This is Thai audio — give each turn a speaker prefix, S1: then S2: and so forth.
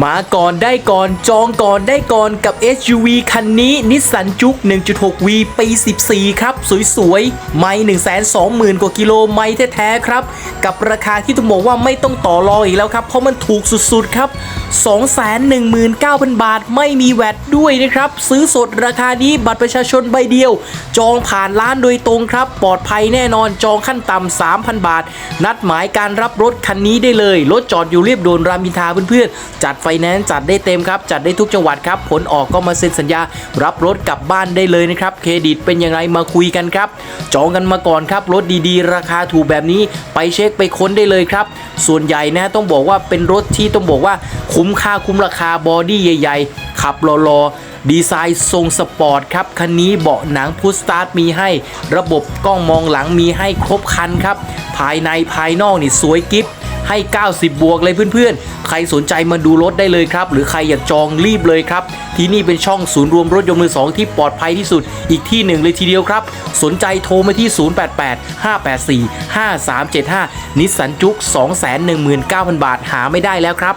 S1: มาก่อนได้ก่อนจองก่อนได้ก่อนกับ SUV คันนี้นิสสันจุก 1.6V ปี 14 ครับ สวยๆ ไม่ 120,000 กว่ากิโลไม่แท้ๆครับ กับราคาที่ต้องบอกว่าไม่ต้องต่อรองอีกแล้วครับ เพราะมันถูกสุดๆ ครับ 219,000 บาทไม่มีแวดด้วยนะครับ ซื้อสดราคานี้บัตรประชาชนใบเดียว จองผ่านร้านโดยตรงครับ ปลอดภัยแน่นอนจองขั้นต่ำ 3,000 บาท นัดหมายการรับรถคันนี้ได้เลยรถจอดอยู่เรียบด่วนรามอินทราเพื่อนๆจัดไฟแนนซ์จัดได้เต็มครับ จัดได้ทุกจังหวัดครับ ผลออกก็มาเซ็นสัญญา รับรถกลับบ้านได้เลยนะครับ เครดิตเป็นยังไงมาคุยกันครับ จองกันมาก่อนครับ รถดีๆ ราคาถูกแบบนี้ ไปเช็คไปค้นได้เลยครับ ส่วนใหญ่นะต้องบอกว่าเป็นรถที่ต้องบอกว่าคุ้มค่าคุ้มราคาบอดี้ใหญ่ๆ ขับรอๆดีไซน์ทรงสปอร์ตครับ คันนี้เบาะหนังพุชสตาร์ทมีให้ ระบบกล้องมองหลังมีให้ครบคันครับ ภายในภายนอกนี่สวยกิฟให้ 90 บวกเลยเพื่อนๆ ใครสนใจมาดูรถได้เลยครับ หรือใครอยากจองรีบเลยครับ ที่นี่เป็นช่องศูนย์รวมรถยนต์มือสองที่ปลอดภัยที่สุดอีกที่หนึ่งเลยทีเดียวครับ สนใจโทรมาที่ 088 584 5375 นิสสันจุก219,000 บาทหาไม่ได้แล้วครับ